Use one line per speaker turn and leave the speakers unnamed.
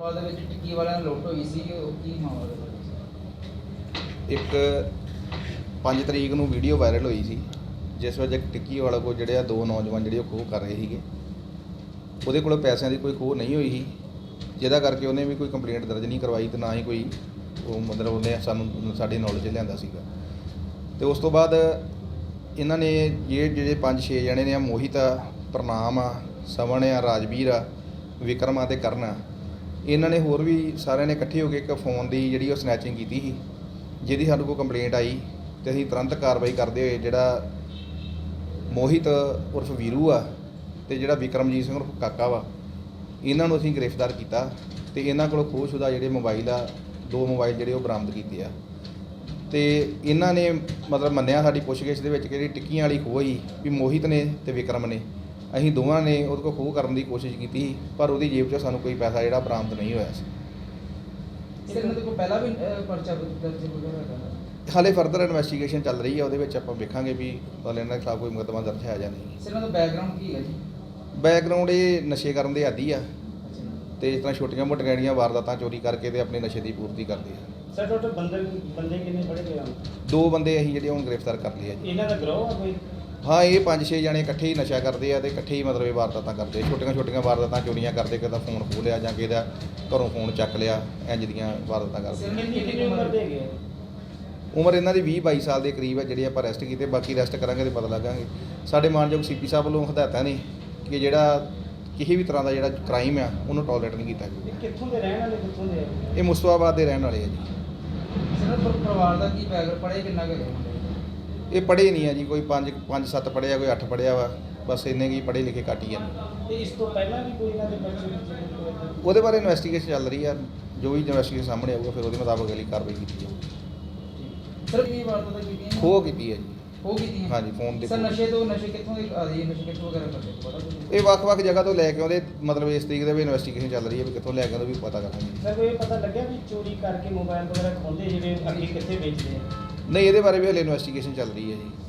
ਬਾਅਦ ਦੇ ਵਿੱਚ ਟਿੱਕੀ ਵਾਲਿਆਂ ਲੁੱਟ ਹੋਈ ਸੀ ਉਹ ਕੀ ਮਾਮਲਾ
ਇੱਕ 5 ਤਰੀਕ ਨੂੰ ਵੀਡੀਓ ਵਾਇਰਲ ਹੋਈ ਸੀ, ਜਿਸ ਵਿੱਚ ਇੱਕ ਟਿੱਕੀ ਵਾਲਾ ਕੋਲ ਜਿਹੜੇ ਆ ਦੋ ਨੌਜਵਾਨ ਜਿਹੜੇ ਉਹ ਖੋਹ ਕਰ ਰਹੇ ਸੀਗੇ। ਉਹਦੇ ਕੋਲ ਪੈਸਿਆਂ ਦੀ ਕੋਈ ਖੋਹ ਨਹੀਂ ਹੋਈ ਸੀ, ਜਿਹਦਾ ਕਰਕੇ ਉਹਨੇ ਵੀ ਕੋਈ ਕੰਪਲੇਂਟ ਦਰਜ ਨਹੀਂ ਕਰਵਾਈ ਤੇ ਨਾ ਹੀ ਕੋਈ ਉਹ ਮਤਲਬ ਉਹਨੇ ਸਾਨੂੰ, ਸਾਡੀ ਨੌਲੇਜ ਲਿਆਂਦਾ ਸੀਗਾ। ਤੇ ਉਸ ਤੋਂ ਬਾਅਦ ਇਹਨਾਂ ਨੇ ਜਿਹੜੇ ਜਿਹੜੇ 5-6 ਜਣੇ ਨੇ ਆ ਮੋਹਿਤ ਆ, ਪ੍ਰਣਾਮ ਆ, ਸਵਣ ਆ, ਰਾਜਵੀਰ ਆ, ਵਿਕਰਮ ਆ ਤੇ ਕਰਨ ਆ ਇਹਨਾਂ ਨੇ ਹੋਰ ਵੀ ਸਾਰਿਆਂ ਨੇ ਇਕੱਠੇ ਹੋ ਕੇ ਇੱਕ ਫੋਨ ਦੀ ਜਿਹੜੀ ਉਹ ਸਨੈਚਿੰਗ ਕੀਤੀ ਸੀ, ਜਿਹਦੀ ਸਾਡੇ ਕੋਲ ਕੰਪਲੇਂਟ ਆਈ ਤੇ ਅਸੀਂ ਤੁਰੰਤ ਕਾਰਵਾਈ ਕਰਦੇ ਹੋਏ ਜਿਹੜਾ ਮੋਹਿਤ ਉਰਫ ਵੀਰੂ ਆ ਤੇ ਜਿਹੜਾ ਵਿਕਰਮਜੀਤ ਸਿੰਘ ਉਰਫ ਕਾਕਾ ਵਾ, ਇਹਨਾਂ ਨੂੰ ਅਸੀਂ ਗ੍ਰਿਫਤਾਰ ਕੀਤਾ ਤੇ ਇਹਨਾਂ ਕੋਲੋਂ ਖੋਹਸ਼ੁਦਾ ਜਿਹੜੇ ਮੋਬਾਈਲ ਆ, ਦੋ ਮੋਬਾਈਲ ਜਿਹੜੇ ਉਹ ਬਰਾਮਦ ਕੀਤੇ ਆ। ਤੇ ਇਹਨਾਂ ਨੇ ਮਤਲਬ ਮੰਨਿਆ ਸਾਡੀ ਪੁੱਛਗਿੱਛ ਦੇ ਵਿੱਚ ਕਿ ਜਿਹੜੀ ਟਿੱਕੀਆਂ ਵਾਲੀ ਖੋਹੀ ਵੀ ਮੋਹਿਤ ਨੇ ਤੇ ਵਿਕਰਮ ਨੇ। ਅਸੀਂ ਦੋਵਾਂ ਨੇ ਉਹਦੇ ਕੋਲ ਖੋਹ ਕਰਨ ਦੀ ਕੋਸ਼ਿਸ਼ ਕੀਤੀ ਪਰ ਉਹਦੀ ਜੇਬ 'ਚੋਂ ਸਾਨੂੰ ਕੋਈ ਪੈਸਾ ਜਿਹੜਾ ਬਰਾਮਦ ਨਹੀਂ ਹੋਇਆ ਸੀ।
ਸਰ ਇਹਨਾਂ ਦੇ ਕੋਲ ਪਹਿਲਾਂ ਵੀ ਅਹ, ਪਰਚਾ ਦਰਜ ਵਗੈਰਾ ਹੈਗਾ
ਹਾਲੇ ਫਰਦਰ ਇਨਵੈਸਟੀਗੇਸ਼ਨ ਚੱਲ ਰਹੀ ਹੈ ਉਹਦੇ ਵਿੱਚ ਆਪਾਂ ਵੇਖਾਂਗੇ ਵੀ ਮਤਲਬ ਇਹਨਾਂ ਦੇ ਖਿਲਾਫ ਕੋਈ ਮੁਕੱਦਮਾ ਦਰਜ ਹੈ ਜਾਂ ਨਹੀਂ।
ਸਰ ਇਹਨਾਂ ਦਾ ਬੈਕਗ੍ਰਾਉਂਡ ਕੀ ਹੈ ਜੀ?
ਬੈਕਗ੍ਰਾਉਂਡ ਇਹ ਨਸ਼ੇ ਕਰਨ ਦੇ ਆਦੀ ਆ।
ਅੱਛਾ।
ਤੇ ਇਸ ਤਰ੍ਹਾਂ ਛੋਟੀਆਂ ਮੋਟੀਆਂ ਜਿਹੜੀਆਂ ਵਾਰਦਾਤਾਂ ਚੋਰੀ ਕਰਕੇ ਤੇ ਆਪਣੇ ਨਸ਼ੇ ਦੀ ਪੂਰਤੀ ਕਰਦੇ ਆ।
ਸਰ ਟੋਟਲ ਬੰਦੇ ਬੰਦੇ ਕਿੰਨੇ ਫੜੇ ਗਏ ਹਨ
ਦੋ ਬੰਦੇ ਅਸੀਂ ਜਿਹੜੇ ਹੁਣ ਗ੍ਰਿਫਤਾਰ ਕਰ ਲਏ ਆ ਜੀ।
ਇਹਨਾਂ ਦਾ ਗਰੋਹ ਆ ਕੋਈ?
ਹਾਂ ਇਹ ਪੰਜ ਛੇ ਜਣੇ ਇਕੱਠੇ ਹੀ ਨਸ਼ਾ ਕਰਦੇ ਆ ਤੇ ਇਕੱਠੇ ਹੀ ਮਤਲਬ ਇਹ ਵਾਰਦਾਤਾਂ ਕਰਦੇ ਆ। ਛੋਟੀਆਂ ਛੋਟੀਆਂ ਵਾਰਦਾਤਾਂ ਚੋਰੀਆਂ ਕਰਦੇ ਦਾ ਫੋਨ ਖੋਹ ਲਿਆ ਜਾਂ ਕਿਸੇ ਦਾ ਘਰੋਂ ਫੋਨ ਚੱਕ ਲਿਆ ਇੰਜ ਦੀਆਂ ਵਾਰਦਾਤਾਂ ਕਰਦੇ ਆ।
ਕਿੰਨੀ ਉਮਰ ਦੇ ਗਏ
ਉਮਰ ਇਹਨਾਂ ਦੀ 20 22 ਸਾਲ ਦੇ ਕਰੀਬ ਹੈ ਜਿਹੜੇ ਆਪਾਂ ਅਰੈਸਟ ਕੀਤੇ ਬਾਕੀ ਅਰੈਸਟ ਕਰਾਂਗੇ ਤੇ ਪਤਾ ਲੱਗਾਂਗੇ। ਸਾਡੇ ਮਾਨਯੋਗ ਸੀਪੀ ਸਾਹਿਬ ਵੱਲੋਂ ਹਦਾਇਤਾਂ ਨੇ ਕਿ ਜਿਹੜਾ ਕਿਸੇ ਵੀ ਤਰ੍ਹਾਂ ਦਾ ਜਿਹੜਾ ਕ੍ਰਾਈਮ ਆ ਉਹਨੂੰ ਟੋਲਰੇਟ ਨਹੀਂ ਕੀਤਾ ਜਾਊਗਾ।
ਇਹ ਕਿੱਥੋਂ ਦੇ ਰਹਿਣ ਵਾਲੇ ਕਿੱਥੋਂ ਦੇ ਆ?
ਇਹ ਮੁਸਤਫਾਬਾਦ ਦੇ ਰਹਿਣ ਵਾਲੇ ਆ ਜੀ।
ਸਰ ਇਹਨਾਂ ਦਾ ਪਰਿਵਾਰ ਦਾ ਕੀ ਬੈਕਗ੍ਰਾਉਂਡ ਪੜ੍ਹੇ ਕਿੰਨਾ ਕੁ ਹੈਗੇ?
ਇਹ ਪੜ੍ਹੇ ਨਹੀਂ ਆ ਜੀ ਕੋਈ 5 5 7 ਪੜ੍ਹਿਆ ਕੋਈ 8 ਪੜ੍ਹਿਆ ਵਾ ਬਸ ਇੰਨੇ ਕੀ ਪੜ੍ਹੇ ਲਿਖੇ ਘੱਟ ਹੀ ਆ।
ਤੇ ਇਸ ਤੋਂ ਪਹਿਲਾਂ ਵੀ ਕੋਈ ਇਹਨਾਂ ਦੇ ਬੱਚੇ
ਉਹਦੇ ਬਾਰੇ ਇਨਵੈਸਟੀਗੇਸ਼ਨ ਚੱਲ ਰਹੀ ਆ ਜੋ ਵੀ ਇਨਵੈਸਟੀਗੇਸ਼ਨ ਸਾਹਮਣੇ ਆਊਗਾ ਫਿਰ ਉਹਦੇ ਮੁਤਾਬਕ ਅਗਲੀ ਕਾਰਵਾਈ ਕੀਤੀ ਜਾਊਗੀ।
ਸਰ ਕੀ ਵਾਰਦਾਤਾਂ ਕੀਤੀਆਂ
ਖੋਹ ਕੀਤੀ ਹੈ ਜੀ।
ਉਹ ਕੀਤੀਆਂ
ਹਾਂਜੀ, ਫੋਨ ਦੇ
ਸਰ
ਖੋਹ।
ਨਸ਼ੇ ਤੋਂ ਨਸ਼ੇ ਕਿੱਥੋਂ ਦੇ ਆ ਹੈ ਨਸ਼ੇ ਕਿੱਥੋਂ ਵਗੈਰਾ ਕਰਦੇ ਪਤਾ ਕੁਛ?
ਇਹ ਵੱਖ-ਵੱਖ ਜਗ੍ਹਾ ਤੋਂ ਲੈ ਕੇ ਆਉਂਦੇ ਮਤਲਬ ਇਸ ਤਰੀਕੇ ਦੇ ਵੀ ਇਨਵੈਸਟੀਗੇਸ਼ਨ ਚੱਲ ਰਹੀ ਹੈ ਵੀ ਕਿੱਥੋਂ ਲੈ ਕੇ ਆਉਂਦੇ ਵੀ ਪਤਾ ਕਰਾਂਗੇ
ਸਰ ਕੋਈ ਇਹ ਪਤਾ ਲੱਗਿਆ ਵੀ ਚੋਰੀ ਕਰਕੇ ਮੋਬਾਈਲ ਵਗੈਰਾ ਖੋਂਦੇ ਜਿਹੜੇ ਅੱਗੇ ਕਿੱਥੇ ਵੇਚਦੇ ਆ?
ਨਹੀਂ ਇਹਦੇ ਬਾਰੇ ਵੀ ਹਲੇ ਇਨਵੈਸਟੀਗੇਸ਼ਨ ਚੱਲ ਰਹੀ ਹੈ ਜੀ।